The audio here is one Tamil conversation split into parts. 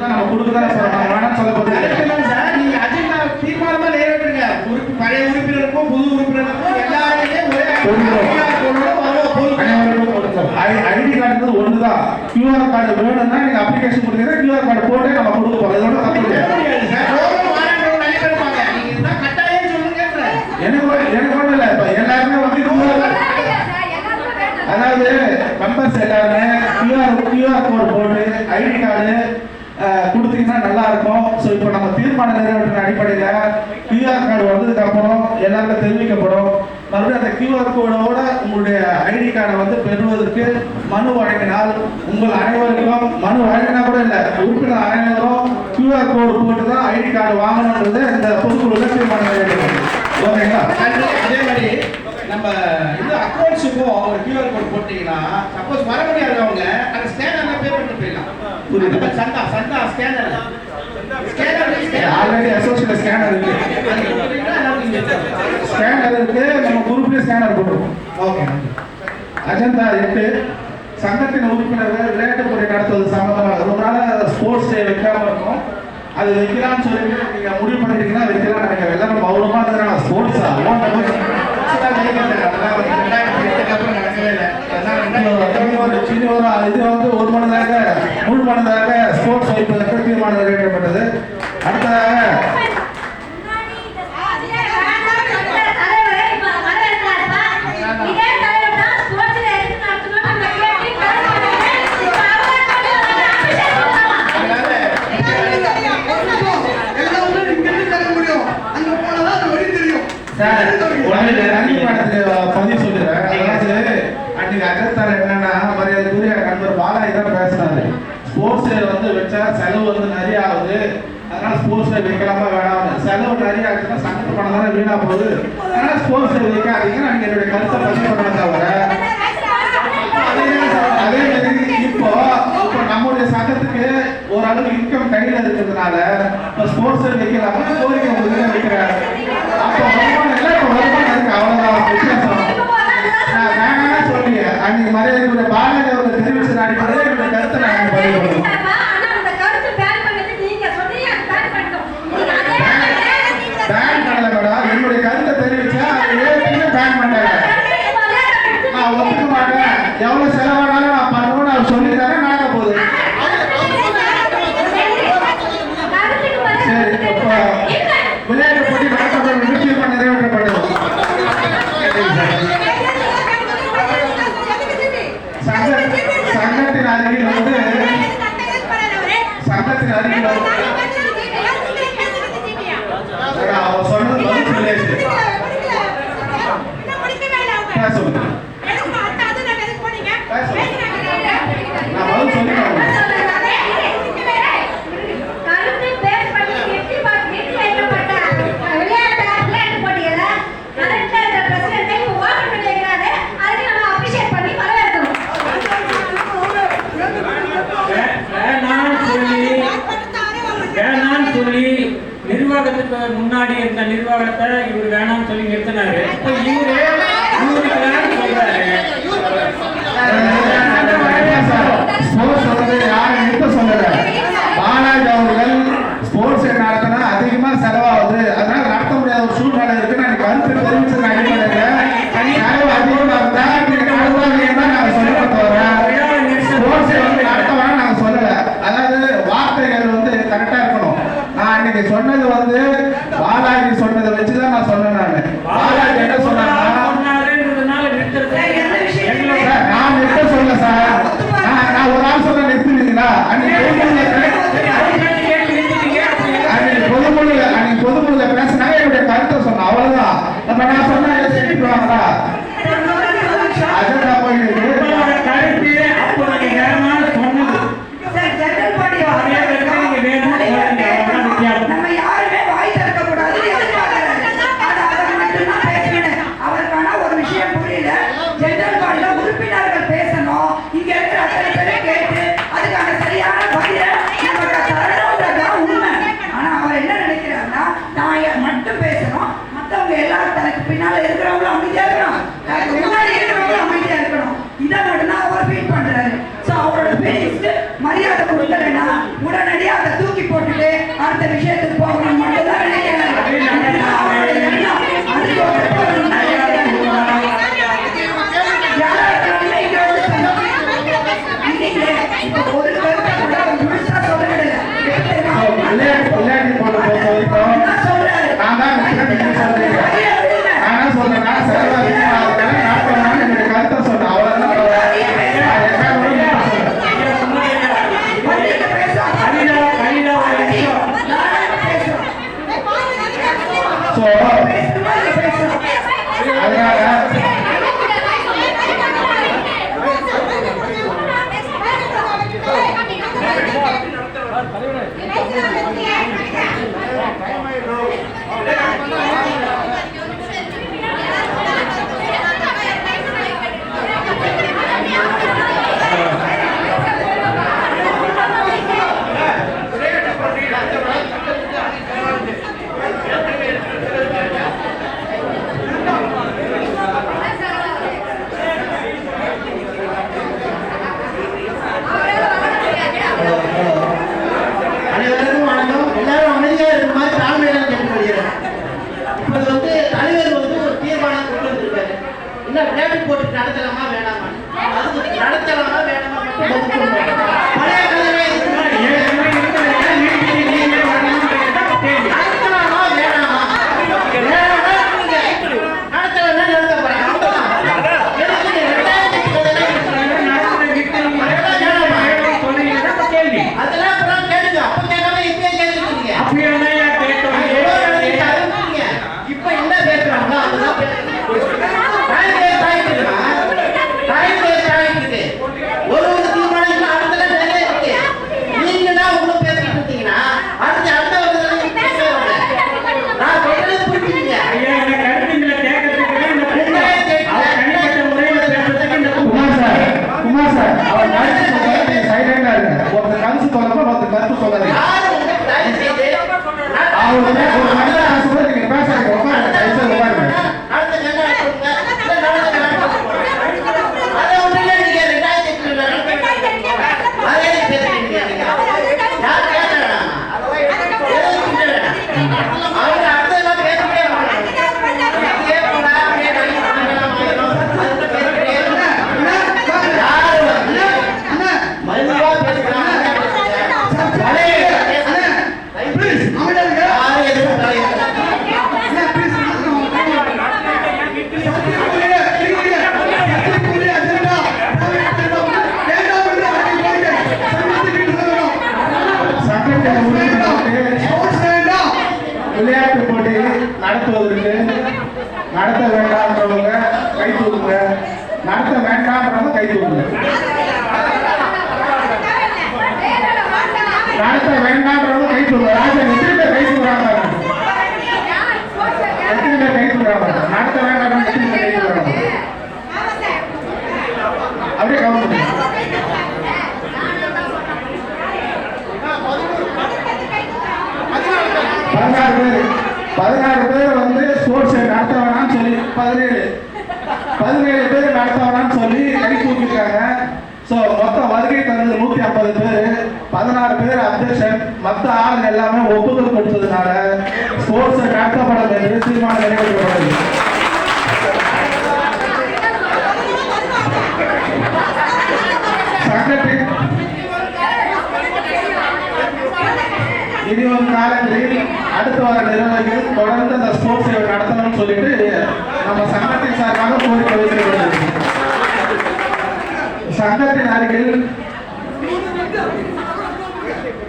நம்ம கொடுக்கதான் சொல்றோம் நம்ம வேணாம்னு சார், நீங்க அஜெண்டா தீர்மானமா நிறைவேற்றுங்க. பழைய உறுப்பினருக்கும் புது உறுப்பினருக்கும் எல்லாருமே ஒரே ஐடி ஒண்ணுதான் கியூஆர் கார்டு வேணும்னா நீங்க அப்ளிகேஷன் கொடுத்தீங்கன்னா கியூஆர் கார்டு போட்டு நம்ம கொடுக்க போறோம் இதோட தப்பு அப்படி எனக்கு ஒண்ணு- இல்ல இப்ப எல்லாருமே வந்து அதாவது மெம்பர்ஸ் எல்லாருமே கியூஆர் கியூஆர் கோட் போட்டு ஐடி கார்டு கொடுத்தீங்கன்னா நல்லா இருக்கும் ஸோ இப்போ நம்ம தீர்மானம் நிறைவேற்றின அடிப்படையில் கியூஆர் கார்டு வந்ததுக்கு அப்புறம் எல்லாருக்கும் தெரிவிக்கப்படும். மறுபடியும் அந்த கியூஆர் கோடோட உங்களுடைய ஐடி கார்டை வந்து பெறுவதற்கு மனு வழங்கினால் உங்கள் அனைவருக்கும் மனு வழங்கினா கூட இல்லை உறுப்பினர் அனைவரும் கியூஆர் கோடு போட்டு தான் ஐடி கார்டு வாங்கணுன்றது இந்த பொதுக்குழுவில் தீர்மானம் நிறைவேற்றப்படும் ஓகேங்களா? அதே மாதிரி நம்ம இது அக்கௌண்ட்ஸுக்கும் ஒரு QR code போட்டீங்கன்னா சப்போஸ் வர முடியாதவங்க அந்த ஸ்கேனர்ல பே பண்ணிட்டு போயிடலாம். சந்தா சந்தா scanner scanner already associate scanner இருக்கு. ஸ்கேனர் இருக்கு நம்ம குரூப்லேயே ஸ்கேனர் போட்டுருக்கோம் ஓகே அஜெண்டா எட்டு சங்கத்தின் உறுப்பினர்கள் விளையாட்டு போட்டி நடத்துவது சம்பந்தமாக ரொம்ப நாள் ஸ்போர்ட்ஸ் டே வைக்காம இருக்கும். அது வைக்கலாம்னு சொல்லிட்டு நீங்க முடிவு பண்ணிட்டீங்கன்னா வைக்கலாம். நினைக்கிறேன் எல்லாரும் மௌனமா இருந்தாங்க ஸ்போர்ட்ஸா சின்ன ஒரு இது வந்து ஒரு மனதாக முழு மனதாக ஸ்போர்ட்ஸ் வைப்பதற்கு தீர்மானம் நிறைவேற்றப்பட்டது. அடுத்ததாக சார் உங்களுக்கு நன்றி படத்துக்கு பதிவு சொல்லுறேன் அதாவது அன்னைக்கு அஜத்தார் என்னன்னா மரியாதைக்குரிய நண்பர் பாலாஜி தான் பேசினாரு. ஸ்போர்ட்ஸ் வந்து வச்சா செலவு வந்து நிறைய ஆகுது. அதனால ஸ்போர்ட்ஸ் வைக்கலாமா வேணாம் செலவு நிறைய ஆச்சுன்னா சங்கத்து பணம் தானே வீணா போகுது. அதனால ஸ்போர்ட்ஸ் வைக்காதீங்க. நான் என்னுடைய கருத்தை பதிவு பண்ண தவிர அதே மாதிரி இப்போ இப்போ நம்முடைய சங்கத்துக்கு ஓரளவு இன்கம் கையில இருக்கிறதுனால இப்போ ஸ்போர்ட்ஸ் வைக்கலாமா கோரிக்கை உங்களுக்கு வைக்கிறேன். அப்போ அன்னைக்கு மரியாதைக்குரிய பாலாஜி அவர்கள் தெரிவிச்ச அடிப்படையில் என்னுடைய கருத்தை நான் பதிவு பண்ணுவேன் பேன் பண்ணல மேடம் என்னுடைய கருத்தை தெரிவிச்சா அது ஏற்கனவே பேன் பண்ணல நான் ஒத்துக்க மாட்டேன். எவ்வளவு செலவானாலும் நான் பண்ணுவேன்னு அவர் சொல்லிட்டாரு நாங்க போகுது சரி இப்போ விளையாட்டு போட்டி நடத்தப்படும் நிச்சயமா நிறைவேற்றப்பட்டது சங்க சங்கத்தின் அருகில் வந்து சங்கத்தின் அருகில் வந்து அதான் அவர் சொன்னது பதில் சொல்லியாச்சு பேச சொல்லுங்க நிர்வாகத்துக்கு முன்னாடி இருந்த நிர்வாகத்தை இவர் வேணாம்னு சொல்லி நிறுத்தினாரு. இப்போ இவரு இவருக்கு வேணாம்னு சொல்றாரு. ஸ்போர்ட்ஸ் யாரும் நிறுத்த பாலாஜி அவர்கள் ஸ்போர்ட்ஸ் நடத்தினா அதிகமா செலவாகுது அதனால நடத்த முடியாத ஒரு சூழ்நிலை இருக்கு நான் கருத்து தெரிவிச்ச அடிப்படையில் செலவு அதிகமா இருந்தா நீங்க நடத்தாதீங்கன்னா நாங்க சொல்ல போறோம் ஸ்போர்ட்ஸ் வந்து நடத்த வேணாம் நாங்க சொல்லல அதாவது வார்த்தைகள் வந்து கரெக்டா இருக்கணும் அன்னைக்கு சொன்னது வந்து பாலாஜி சொன்னதை வச்சுதான் நான் சொன்னேன் நான். பாலாஜி என்ன சார், நான் நிறுத்த சொல்ல சார். நான் ஒரு ஆள் சொல்ல நிறுத்துவீங்களா அன்னைக்கு Thank you. நடத்த வேண்டாம்ன்றவங்க கை தூக்குங்க நடத்த வேண்டாம்ன்றவங்க கை தூக்குங்க நடத்த வேண்டாம்ன்றவங்க கை தூக்குங்க ராஜா எத்தனை பேர் கை தூக்குறாங்க எத்தனை பேர் கை தூக்குறாங்க நடத்த வேண்டாம் எத்தனை பேர் கை தூக்குறாங்க அப்படியே கவனிச்சு பதினாறு பேர் பதினாறு பேர் பதினேழு. பதினேழு பேர் நடத்தவனான்னு சொல்லி கடிச்சு ஊற்றிருக்காங்க ஸோ மொத்தம் வருகை தந்தது நூற்றி ஐம்பது பேர். பதினாறு பேர் அப்ஜெக்ஷன் மற்ற ஆள் எல்லாமே ஒப்புதல் கொடுத்ததுனால ஸ்போர்ட்ஸ் நடத்தப்படும் என்று தீர்மானம் நிறைவேற்றப்பட்டது.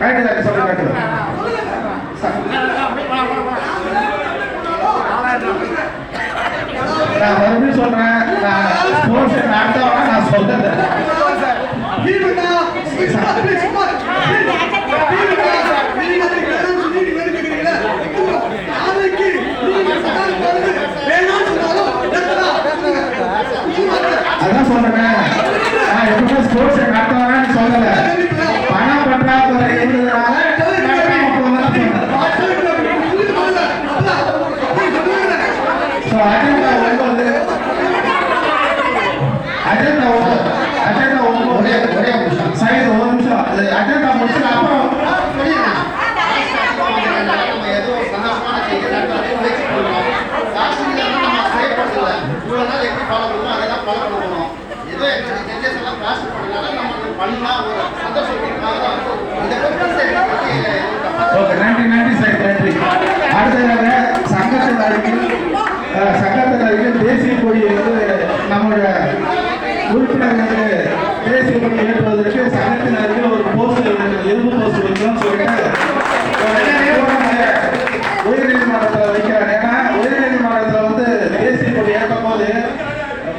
Right? Like, so ஓகே நன்றி நன்றி சார் நன்றி அடுத்ததாக சங்கத்தின் அருகில் சங்கத்தின் அருகில் தேசிய கொடி வந்து நம்முடைய உறுப்பினர்களுக்கு தேசிய கொடி ஏற்றுவதற்கு சங்கத்தின் ஒரு போஸ்ட் எறும்பு போஸ்ட் வைக்கணும்னு சொல்லிட்டு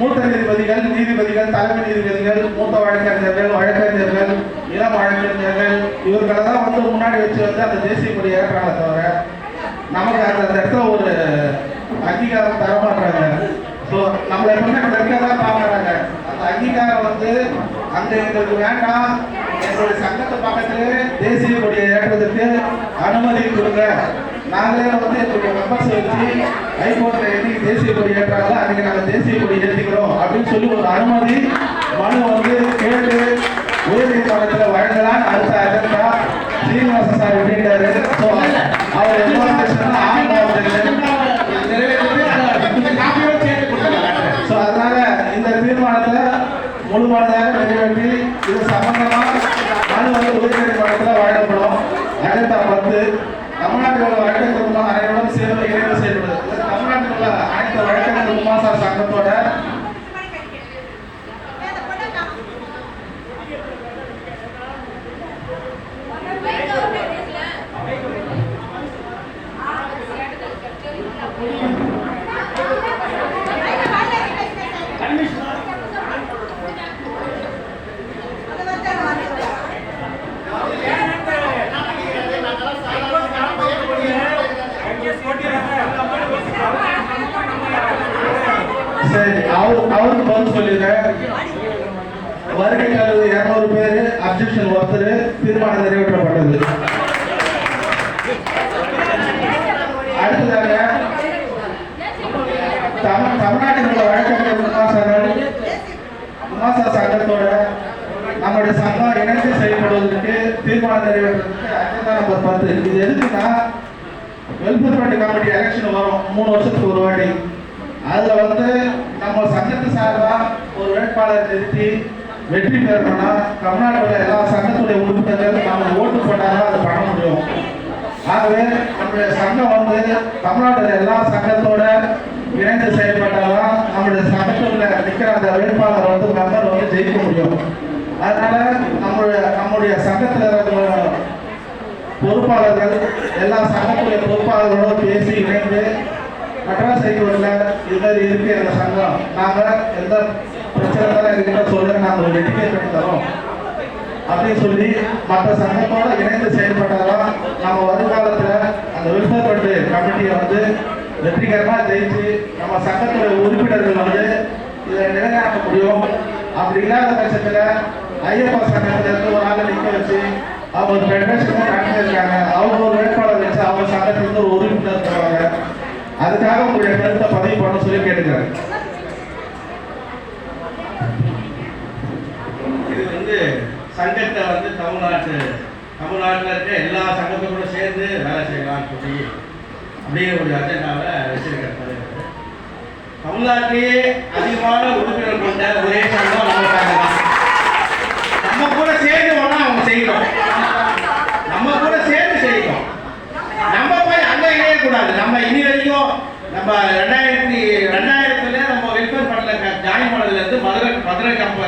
மூத்த நீதிபதிகள் நீதிபதிகள் தலைமை நீதிபதிகள் மூத்த வழக்கறிஞர்கள் வழக்கறிஞர்கள் இளம் வழக்கறிஞர்கள் இவர்களை தான் வந்து முன்னாடி வச்சு வந்து அந்த தேசிய கொடி ஏற்றாங்க தவிர நமக்கு அந்த இடத்த இடத்துல ஒரு அங்கீகாரம் தர மாட்டாங்க. ஸோ நம்மளை எப்பவுமே கிளர்க்க தான் பார்க்குறாங்க அந்த அங்கீகாரம் வந்து அங்கே எங்களுக்கு வேண்டாம். எங்களுடைய சங்கத்து பக்கத்திலே தேசிய கொடியை ஏற்றுவதற்கு அனுமதி கொடுங்க. நாங்களே வந்து எங்களுடைய மெம்பர்ஸ் வச்சு ஹைகோர்ட்டில் என்னைக்கு தேசிய கொடி ஏற்றாங்களோ அன்றைக்கி நாங்கள் தேசிய கொடி ஏற்றிக்கிறோம் அப்படின்னு சொல்லி ஒரு அனுமதி மனு வந்து கேட்டு உயர்நீதிமன்றத்தில் வழங்கலான்னு அடுத்த அஜெண்டா சீனிவாச சார் வெளியிட்டாரு. ஸோ அவர் என்ன ஆமாம் ஸோ அதனால இந்த தீர்மானத்தை முழுமனதாக நிறைவேற்றி இது சம்பந்தமாக மனு வந்து உயர்நீதிமன்றத்தில் வழங்கப்படும். அஜெண்டா பத்து தமிழ்நாட்டில் உள்ள வழக்கறிஞர்களும் அனைவரும் சேர்ந்து இணைந்து செயல்படுது தமிழ்நாட்டில் உள்ள அனைத்து வழக்கறிஞர் உமாசார் சங்கத்தோட அவருக்கு பதில் சொல்லியிருக்கேன் வருகை கழுவு இருநூறு பேர் அப்ஜெக்ஷன் ஒருத்தர் தீர்மானம் நிறைவேற்றப்பட்டது. அடுத்ததாக தமிழ் தமிழ்நாட்டில் வழக்கறிஞர் உமாசகர் உமாசா சங்கத்தோட நம்முடைய சங்கம் இணைந்து செயல்படுவதற்கு தீர்மானம் நிறைவேற்றுவதற்கு அஜெண்டா நம்பர் பத்து. இது எதுக்குன்னா வெல்ஃபேர் ஃபண்ட் கமிட்டி எலெக்ஷன் வரும். மூணு வருஷத்துக்கு ஒரு வாட்டி. அதுல வந்து நம்ம சங்கத்து சார்பா ஒரு வேட்பாளரை நிறுத்தி வெற்றி பெறணும்னா தமிழ்நாட்டில் எல்லா சங்கத்துடைய உறுப்பினர்கள் நம்ம ஓட்டு போட்டாதான் அதை பண்ண முடியும். ஆகவே நம்முடைய சங்கம் வந்து தமிழ்நாட்டில் எல்லா சங்கத்தோட இணைந்து செயல்பட்டால்தான் நம்முடைய சங்கத்துல நிற்கிற அந்த வேட்பாளர் வந்து மெம்பர் வந்து ஜெயிக்க முடியும். அதனால நம்முடைய நம்முடைய சங்கத்தில் இருக்கிற பொறுப்பாளர்கள் எல்லா சங்கத்துடைய பொறுப்பாளர்களோடு பேசி இணைந்து மெட்ராஸ் ஹைகோர்ட்ல இது மாதிரி இருக்கு எங்க சங்கம் நாங்க எந்த பிரச்சனை தான் எங்கிட்ட சொல்லுங்க நாங்க ஒரு எட்டிகேட் பண்ணி தரோம். அப்படின்னு சொல்லி மற்ற சங்கத்தோட இணைந்து செயல்பட்டதெல்லாம் நம்ம வருங்காலத்துல அந்த வெல்ஃபேர் ஃபண்ட் கமிட்டியை வந்து வெற்றிகரமா ஜெயிச்சு நம்ம சங்கத்துடைய உறுப்பினர்கள் வந்து இதை நிலைநாட்ட முடியும். அப்படி இல்லாத பட்சத்துல ஐயப்பா சங்கத்துல இருந்து ஒரு ஆள் நிக்க வச்சு அவங்க ஒரு ஃபெடரேஷனும் நடத்திருக்காங்க அவங்க ஒரு வேட்பாளர் வச்சு அவங்க சங்கத்துல இருந்து ஒரு உறுப்பினர் தருவாங்க. அதுக்காக உங்களுடைய கருத்தை பதிவு பண்ண சொல்லி கேட்டுக்கிறேன் இது வந்து சங்கத்தை வந்து தமிழ்நாட்டு தமிழ்நாட்டில் இருக்க எல்லா சங்கத்தோட சேர்ந்து வேலை செய்யலாம்னு சொல்லி அப்படிங்கிற ஒரு அஜெண்டாவை வச்சிருக்காரு தமிழ்நாட்டிலேயே அதிகமான உறுப்பினர் கொண்ட ஒரே சங்கம் நம்ம சங்கம் நம்ம கூட சேர்ந்து ஒன்றா அவங்க செய்யணும். நம்ம கூட சேர்ந்து செய்யணும். நம்ம போய் அங்கே இணையக்கூடாது நம்ம இனி நம்ம ரெண்டாயிரத்தி ரெண்டாயிரத்துல நம்ம வெல்ஃபேர் ஃபண்ட்ல ஜாயின் பண்ணதுல இருந்து மதுரை மதுரை கம்ப